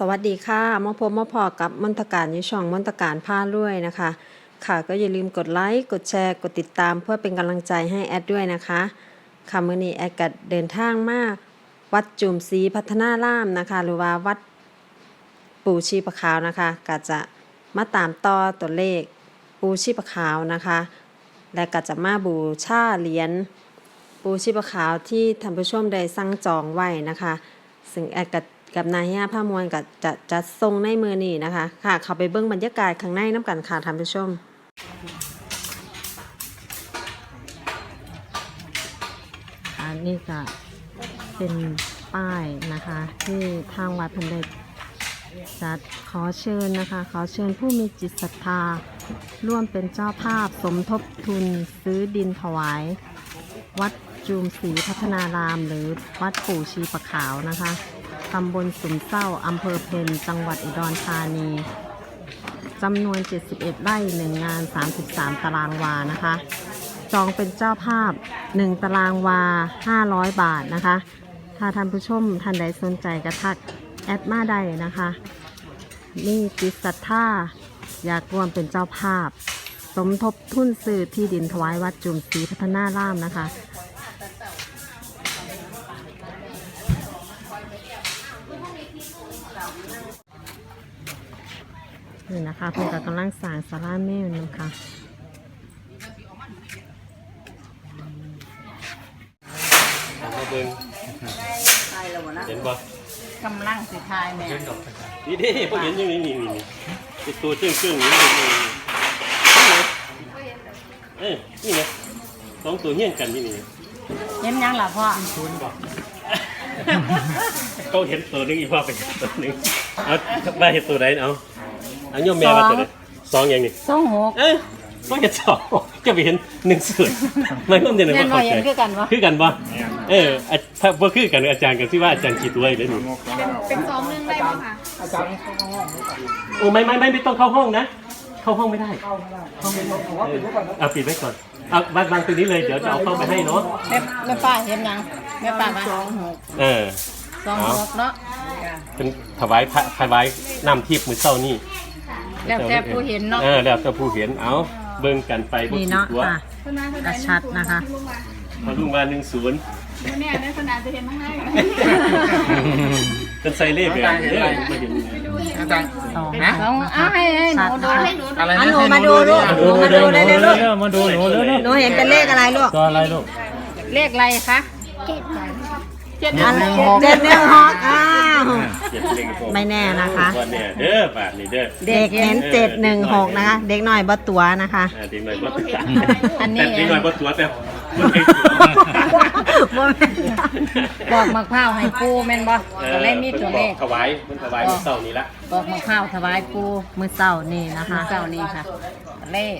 สวัสดีค่ะมาพบมาพอกับมนตการยี่ช่องมนตการผ้าด้วยนะคะ ค่ะก็อย่าลืมกดไลค์กดแชร์กดติดตามเพื่อเป็นกำลังใจให้แอดด้วยนะคะค่ะมื่อนี้แอดก็เดินทางมาวัดจุมศรีพัฒนาร่ามนะคะ หรือว่าวัดปู่ชีประขาวนะคะก็จะมาตามต่อตัวเลขปู่ชีประขาวนะคะ และก็จะมาบูชาเหรียญปูชีพขาวที่ท่านผู้ชมได้สั่งจองไว้นะคะ ซึ่งแอดกับ กับนายห้าผ้ามวลกับจะจะทรงในมือนี่นะคะ ค่ะเข้าไปเบิ้งบรรยากาศข้างในน้ำกันค่ะท่านผู้ชมอันนี้ก็เป็นป้ายนะคะ ที่ทางวัดพันไดจัดขอเชิญนะคะ ขอเชิญผู้มีจิตศรัทธา ร่วมเป็นเจ้าภาพสมทบทุนซื้อดินถวาย วัดจูมศรีพัฒนารามหรือวัดปู่ชีประขาวนะคะ ตำบลสุมเศร้าอำเภอเพนจังหวัดอุดรธานีจำนวน 71 ไร่หนึ่งงาน 33 ตารางวานะคะ จองเป็นเจ้าภาพ 1 ตารางวา 500 บาทนะคะ ถ้าท่านผู้ชมท่านใดสนใจกระทักแอดมาได้นะคะ นี่จิตศรัทธาอยากร่วมเป็นเจ้าภาพ สมทบทุนซื้อที่ดินถวายวัดจุมศรีพัฒนาร่ามนะคะ นี่นะคะเพื่อนก็กำลังสร้างสาราเมลนะคะมาเบิ่งเห็นบ่กำลังสิทายแม่นี่เด้พวกเห็นอยังนี้นี่นี่นี่ติดตัวเชื่องเชื่องๆนี่นี่นี่นี่เอ้ยนี่นะสองตัวเฮี้ยงกันนี่นี่เห็นยังล่ะพ่อเขาเห็นตัวหนึงอีกพ่อเป็นตัวหนึงเอาบ้าเห็นตัวไหนเอาเอาโยมแม่มาตัวไหนสองอย่างนี้สองหก เอ้ยต้องเห็นสองจะไปเห็นหนึ่งส่วนมันก็เดี๋ยวเห็นว่าว่าเข้าใจเห็นคือกันวะ คือกันบ่เอออะถ้าบ่คือกันอาจารย์กันที่ว่าอาจารย์คิดไว้เลยนี่เป็นสองหนึ่งได้ไหมคะโอ้ไม่ไม่ไม่ไม่ต้องเข้าห้องนะ เข้าห้องไม่ได้เข้าไม่ได้เข้าไม่ได้เอาปิดไว้ก่อนเอาวางวางตรงนี้เลยเดี๋ยวจะเอาเข้าไปให้เนาะแม่แม่ป้าเห็นยังแม่ป้ามาสองหกเออสองหกเนาะเป็นถวายพระถวายน้ำทิพย์มือเศร้านี่ แล้วแต่ผู้เห็นเนาะเออแล้วแต่ผู้เห็นเอาเบิ่งกันไปบ่นี่คิดเนาะตัวค่ะคุณนายคุณกนาระยชัดนะคะพอลุงมาหนึ่งศูนย์แน่เนี่ยคุณนายจะเห็นข้างในเป็นไซเล่แบบนี้เลยมาเห็นสองสองเอาให้ให้หนูดูให้หนูอะไรนะหนูมาดูลูกหนูมาดูเลยเลยลูกมาดูหนูเลยหนูเห็นเป็นเลขอะไรลูกตัวอะไรลูกเลขอะไรคะ เจ็ดอันเจ็ดหนึ่งหกอ้าว เจ็ดหนึ่งหกไม่แน่นะคะว่าเนี่ยเด้อบาทนี่เด้อเด็กเห็นเจ็ดหนึ่งหกนะคะ เด็กหน่อยบ่ตัวนะคะ อ่าเด็กหน่อยบ่ตัวอันแต่นี้เด็กหน่อยบ่ตัวแต่บ่เก่ง บ่แม่นบอกมะพร้าวให้ปูแม่นบ่ก็เลยมีตัวเลข ถวายมันถวายมื้อเช้านี้ละบอกมะพร้าวถวายปูมือเศร้านี่นะคะ เจ้านี้ค่ะเลข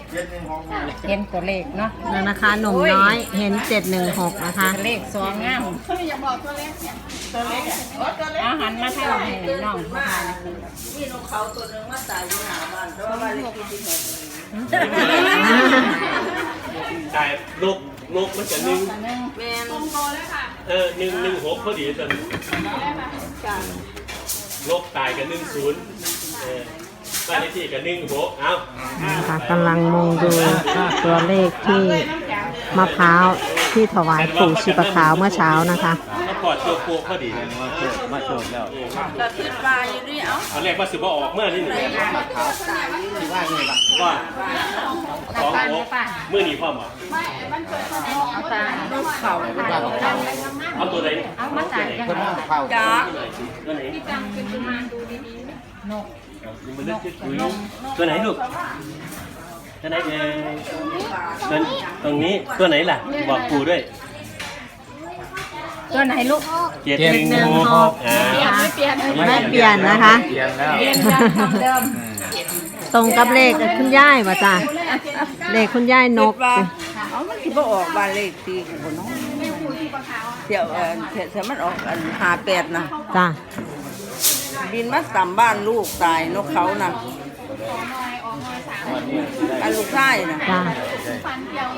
เห็นตัวเลขเนาะนั่นนะคะหนุ่มน้อยเห็นเจ็ดหนึ่งหกนะคะเลขสองงามอย่าบอกตัวเลขเนี่ยตัวเลขอะอาหารมาทางให้น้องมา แต่ลูกลูกมันจะหนึ่งตรงโตเลยค่ะ เออหนึ่งหนึ่งหกพอดีจนลูกตายกับหนึ่งศูนย์เออบ้านเลขที่กับหนึ่งหกเอ้านะคะกำลังมองดูตัวเลขที่มะพร้าวที่ถวายปู่ชีปะขาวเมื่อเช้านะคะ แล้วปอดตัวโคกพอดีมาโชคมาโชคแล้วเอาแรกว่าสิบ่ออกเมื่อนี่หนึ่งว่าสองหกเมื่อนี้พ่อหมอเอาตาลูกเขาเอาตัวไหนเอามาจ่ายยังไงจ้าตัวไหนจำเป็นกุมารดูดีนกมันเลือกตัวไหนลูกตัวไหนเอ่ยตัวตรงนี้ตัวไหนล่ะบอกปูด้วย ตัวไหนลูกเจ็ดหนึ่งหกอ่าๆไม่เปลี่ยนไม่เปลี่ยนนะคะเปลี่ยนแล้วเรียนยังคำเดิมตรงกับเลขคุณย่ายป่ะจ้ะเลขคุณย่ายนกว่าเอามันสิบ่ออกบ้านเลขที่บ่เนาะเดี๋ยวเอ่อเดี๋ยวถ้ามันออกอัน58นะจ้ะบินมาต่ำบ้านลูกตายนกเขาน่ะ อันลูกชายน่ะจ้ะ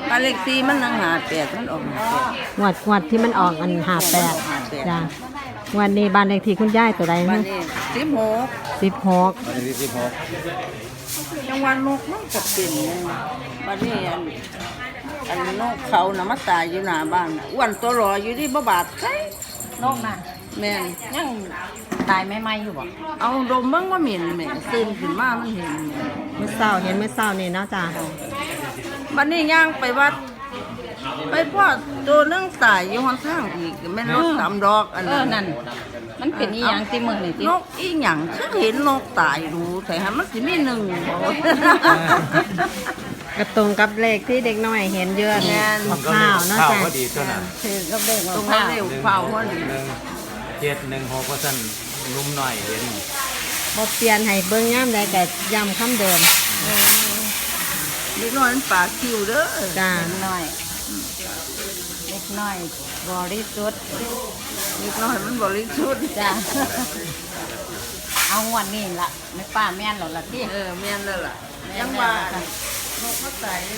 บ้านเลขที่มันนัง58มันออก58งวดงวดที่มันออกอันหาแปดจ้ะวันนี้บ้านเลขที่คุณยายตัวใดบ้านะนนี้สิบหกสิบหกวันที่สิบหกจังหวัดนกมันก็เป็นบ้านนี้อันอันนกเขาน่ะมาตายอยู่หน้าบ้านอ้วนตัวรออยู่ที่บ่บาดใครนกน่ะ แม่นยังตายไม่ไหมอยู่บ่เอาดมเบิ่งว่าเหม็นแม่ตื่นขึ้นมามันเห็นเมื่อเช้าเห็นเมื่อเช้านี่เนาะจ้าบัดนี้ย่างไปวัด ไปพ่อตัวนึงตายอยู่ข้างทางอีกแม่นรถสามดอกอันเอนั้อนนั่นมันเป็นอีหยังที่มือนี่ที่นกอีหยังฉันเห็นนกตายรู้แต่ให้มันสิมีหนึ่งบ่ กระตรงกับเลขที่เด็กน้อยเห็นเยอะแม่น มะพร้าวเนาะข้าวจ้าก็ดีตัวนั้นคือก็เด้งตรงผ้านั้นเร็วเฝ้าพอดีหนึ่ง เจ็ดหนึ่งหกก็สั้นนุ่มหน่อยเห็นบ่เปลี่ยนให้เบิ่งย่ามใดก็ย้ำคำเดิม เล็กน้อยมันปากคิวเด้อจ้า เล็กน้อย เล็กน้อยบริสุทธิ์เล็กน้อยมันบริสุทธิ์จ้า เอางวดนี้ละไม่ป้าแม่นหรอกละที่ เออแม่นแล้วล่ะยังว่านกมันตายนี่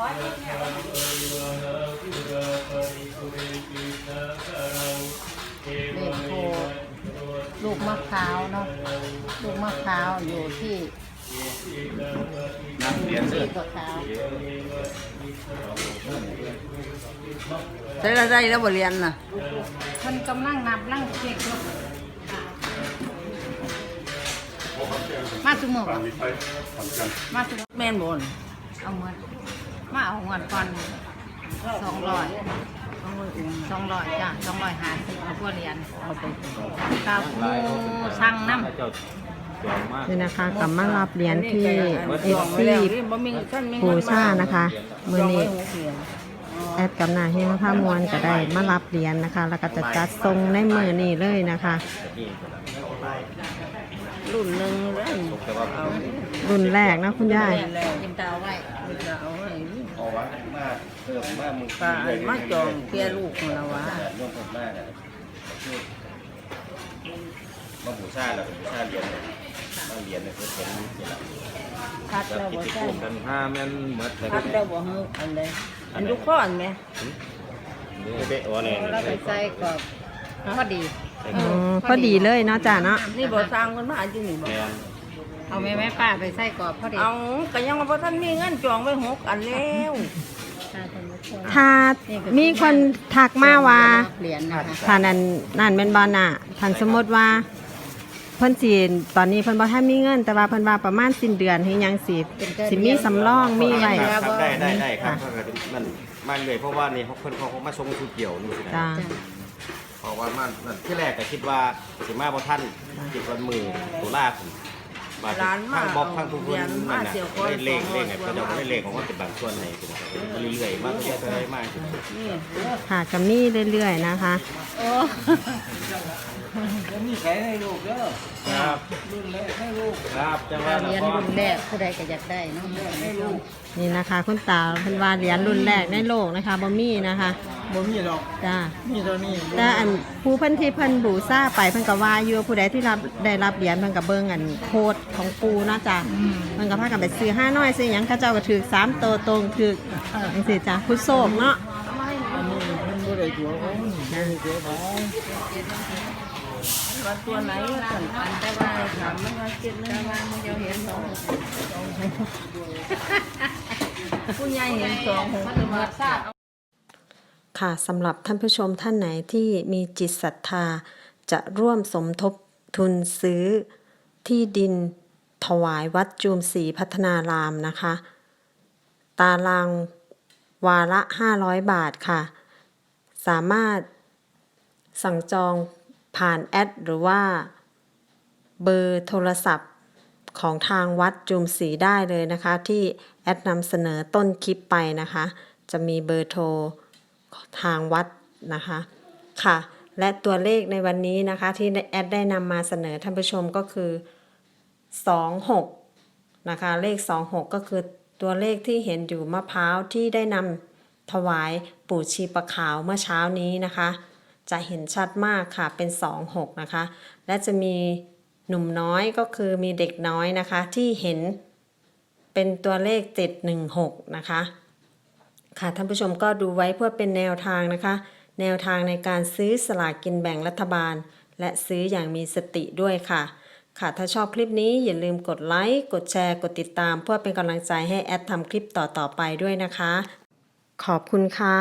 ลูกมะพร้าวเนาะลูกมะพร้าวอยู่ที่นักเรียนเด้อที่ตัวขาวใช้ละได้แล้วบ่เรียนน่ะมันกำลังนับนั่งเช็คอยู่มาสมุกมาสมุกแม่นบนเอาเงิน มาเอาเงินก่อนสองร้อยสองร้อยจ้ะสองร้อยห้าสิบเอาพวกเรียนเอาไปกาฟูสั่งน้ำเจ้าจอนี่นะคะกลับมารับเหรียญที่เอจฟซีแล้วนี่บ่มีท่านมีปูเงินซ่านะคะมือนี้แอดกับนาเฮงผ้ามวลก็ได้มารับเหรียญนะคะ แล้วก็จะจัดทรงในมือนี้เลยนะคะรุ่นหนึ่งเลยเอารุ่นแรกนะคุณยาย ว้มาเพิ่มมามึงปลาอันมาจองเพียลูกของเราวะร่วมกันมากอะมาบูชาแล้วบูชาเรียญมาเรียญเนี่ยเพิ่นเป็นนี่แหละคัดแล้วแล้วกิบ่ใช่กันห้าแม่นหมดเลยพัดได้บ่เฮาอันใดอันทุกข้อนไหมเด็กโอ้เนี่ยแล้วไปใส่กรอบพอดีพอดีเลยเนาะจ้าเนาะนี่บ่สร้างคนมาอยู่นี่บ่แม่น เอาแม่แม่ป้าไปใส่กรอบพอดีเอาก็ยังว่าบ่ท่านมีเงินจองไว้หกอันแล้วถ้ามีคนทักมาว่าเหรียญนะคะถ้านั่นนั่นเป็นบอลน่ะท่านสมมติว่าเพิ่นสิตอนนี้เพิ่นบ่ทันมีเงิน แต่ว่าเพิ่นว่าประมาณสิ้นเดือนเฮ็ดหยังสิสิมีสำรองมีไว้ครับได้ได้ได้ครับมันมันเลยเพราะว่านี่เขาเพิ่นเขามาส่งสุเกี่ยวนี่สินะจ้าเพราะว่ามันมันที่แรกก็คิดว่าสิมาบ่ท่านคิดวันมือตุลาคม บาดร้านมาทั้งบล็อกทั้งทุกคนเรียนมัมานน่ะเสียวก่อนได้เลขเลขไงสองร้อยก็จะได้เลขของมันเป็นบางส่วนในสินะครับเรื่อยๆมากเรื่อยๆมากนี่ค่ะก็มีเรื่อยๆนะคะ โอ้ ครับครับจังว่าเหรียญรุ่นแรกผู้ใดก็อยากได้เนาะนี่นะคะ คุณตาเพิ่นว่าเหรียญรุ่นแรกในโลกนะคะบ่มีนะคะบ่มีหรอกจ้ามีตัวนี้แต่อันผู้เพิ่นที่เพิ่นบูชาไปเพิ่นก็ว่าอยู่ผู้ใดที่รับได้รับเหรียญเพิ่นก็เบิ่งอันโคดของปูเนาะจ้ะเพิ่นก็พากันไปซื้อห้าน้อยซื้อหยังเขาเจ้าก็ถือ3โตวตรงถือจังซี่จ้ะผู้โชคเนาะว่าตัวไหน ว่าสั่นอันแต่ว่าถามมันว่าเจ็ดหนึงว่ามันจะเห็นสองผู้ใหญ่เห็นสองหกมันเหมือนซาดค่ะสำหรับท่านผู้ชมท่านไหนที่มีจิตศรัทธา จะร่วมสมทบทุนซื้อที่ดินถวายวัดจูมศรีพัฒนารามนะคะ ตารางวาละ 500 บาทค่ะ สามารถสั่งจอง ผ่านแอดหรือว่า เบอร์โทรศัพท์ของทางวัดจูมศรีได้เลยนะคะ ที่แอดนำเสนอต้นคลิปไปนะคะ จะมีเบอร์โทรทางวัดนะคะค่ะ และตัวเลขในวันนี้นะคะ ที่แอดได้นำมาเสนอท่านผู้ชมก็คือ 26 นะคะ เลข 26 ก็คือตัวเลขที่เห็นอยู่มะพร้าวที่ได้นำถวายปู่ชีปะขาวเมื่อเช้านี้นะคะ จะเห็นชัดมากค่ะเป็น 26 นะคะ และจะมีหนุ่มน้อยก็คือมีเด็กน้อยนะคะ ที่เห็นเป็นตัวเลข 716 นะคะ ค่ะท่านผู้ชมก็ดูไว้เพื่อเป็นแนวทางนะคะ แนวทางในการซื้อสลากกินแบ่งรัฐบาล และซื้ออย่างมีสติด้วยค่ะ ค่ะถ้าชอบคลิปนี้อย่าลืมกดไลค์ กดแชร์ กดติดตาม เพื่อเป็นกำลังใจให้แอดทำคลิปต่อๆไปด้วยนะคะ ขอบคุณค่ะ